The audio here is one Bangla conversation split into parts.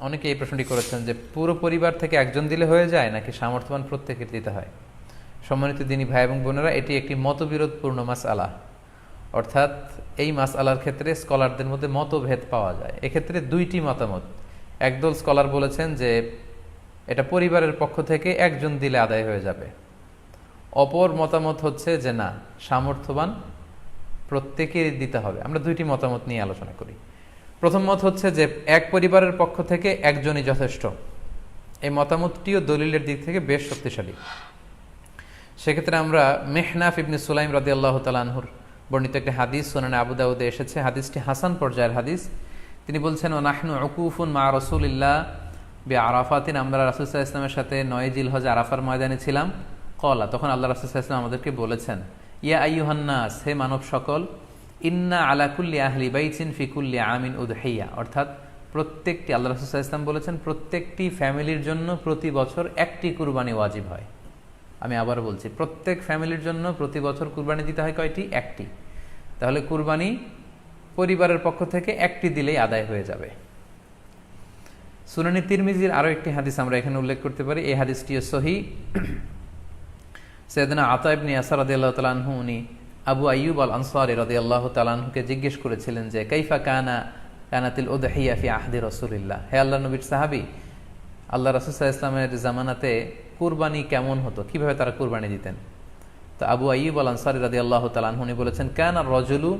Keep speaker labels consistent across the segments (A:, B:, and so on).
A: অনেকে এই প্রশ্নটি করেছেন যে পুরো পরিবার থেকে একজন দিলে হয়ে যায় নাকি সামর্থ্যবান প্রত্যেকের দিতে হয়? সম্মানিত দিনী ভাই এবং বোনেরা, এটি একটি মতবিরোধপূর্ণ মাস আলা অর্থাৎ এই মাস আলার ক্ষেত্রে স্কলারদের মধ্যে মতভেদ পাওয়া যায়। এক্ষেত্রে দুইটি মতামত। একদল স্কলার বলেছেন যে এটা পরিবারের পক্ষ থেকে একজন দিলে আদায় হয়ে যাবে। অপর মতামত হচ্ছে যে না, সামর্থ্যবান প্রত্যেকেরই দিতে হবে। আমরা দুইটি মতামত নিয়ে আলোচনা করি। প্রথম মত হচ্ছে যে এক পরিবারের পক্ষ থেকে একজনই যথেষ্ট। এই মতামতটিও দলিলের দিক থেকে বেশ শক্তিশালী। সেক্ষেত্রে আমরা মেহনাফ ইবনে সুলাইম রাদি আল্লাহ তালানহুর বর্ণিত একটি হাদিস সোনানে আবু দাউদে এসেছে। হাদিসটি হাসান পর্যায়ের হাদিস। তিনি বলছেন ও নাহনু অকুফুন মা রসুলিল্লাহ বে আরাফাতিন। আমরা রাসুলসাহ ইসলামের সাথে নয় জিল হজ আরাফার ময়দানে ছিলাম। কলা, তখন আল্লাহ রাসুলসাহ ইসলাম আমাদেরকে বলেছেন, ইয়া আইয়ুহান্নাস হে মানব সকল ইন্না আলাকুল্লি আহলি বাইচিন ফিকুল্লি আমিন উদহাইয়া অর্থাৎ প্রত্যেকটি, আল্লাহ রাসুলসাহ ইসলাম বলেছেন, প্রত্যেকটি ফ্যামিলির জন্য প্রতি বছর একটি কুরবানি ওয়াজিব হয়। আমি আবার বলছি, প্রত্যেক ফ্যামিলির জন্য প্রতি বছর কুরবানি দিতে হয় কয়টি? একটি। তাহলে কুরবানি পরিবারের পক্ষ থেকে একটি দিলেই আদায় হয়ে যাবে। সুনানি তিরমিজির আরও একটি হাদিস আমরা এখানে উল্লেখ করতে পারি। এই হাদিসটিও সহি। সৈয়দনা আতা ইবনি আসার রদি আল্লাহ তালাহু উনি আবু আইয়ুব আল আনসারি রদি আল্লাহ তালাহুকে জিজ্ঞেস করেছিলেন যে, কাইফা কানা কানাতিল উদহিয়া ফি আহদি রসুলিল্লাহ? হে আল্লাহ নবীর সাহাবি, আল্লাহ রসুল্লাহ ইসলামের জামানাতে কুরবানি কেমন হতো? কীভাবে তারা কুরবানি দিতেন? তো আবু আইব আল আনসারি রাদি আল্লাহ তালাহুনি বলেছেন, কেন রজুলু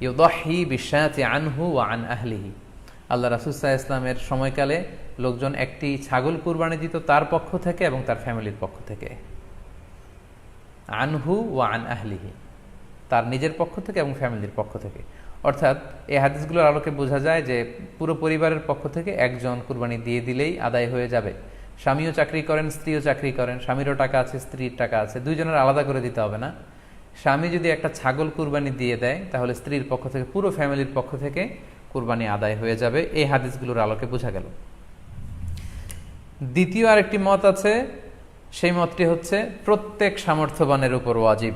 A: ইউদহি বিশ্বাতি আনহু ও আন আহলিহি। আল্লাহ রাসুসাহ ইসলামের সময়কালে লোকজন একটি ছাগল কুরবানি দিত তার পক্ষ থেকে এবং তার ফ্যামিলির পক্ষ থেকে। আনহু ও আন আহলিহি। তার নিজের পক্ষ থেকে এবং ফ্যামিলির পক্ষ থেকে। অর্থাৎ এই হাদিসগুলোর আলোকে বোঝা যায় যে পুরো পরিবারের পক্ষ থেকে একজন কুরবানি দিয়ে দিলেই আদায় হয়ে যাবে। স্বামীও চাকরি করেন, স্ত্রীও চাকরি করেন, স্বামীরও টাকা আছে, স্ত্রীর টাকা আছে, দুইজনের আলাদা করে দিতে হবে না। স্বামী যদি একটা ছাগল কুরবানি দিয়ে দেয়, তাহলে স্ত্রীর পক্ষ থেকে, পুরো ফ্যামিলির পক্ষ থেকে কুরবানি আদায় হয়ে যাবে। এই হাদিসগুলোর আলোকে বোঝা গেল। দ্বিতীয় আরেকটি মত আছে, সেই মতটি হচ্ছে প্রত্যেক সামর্থ্যবানের উপর ওয়াজিব।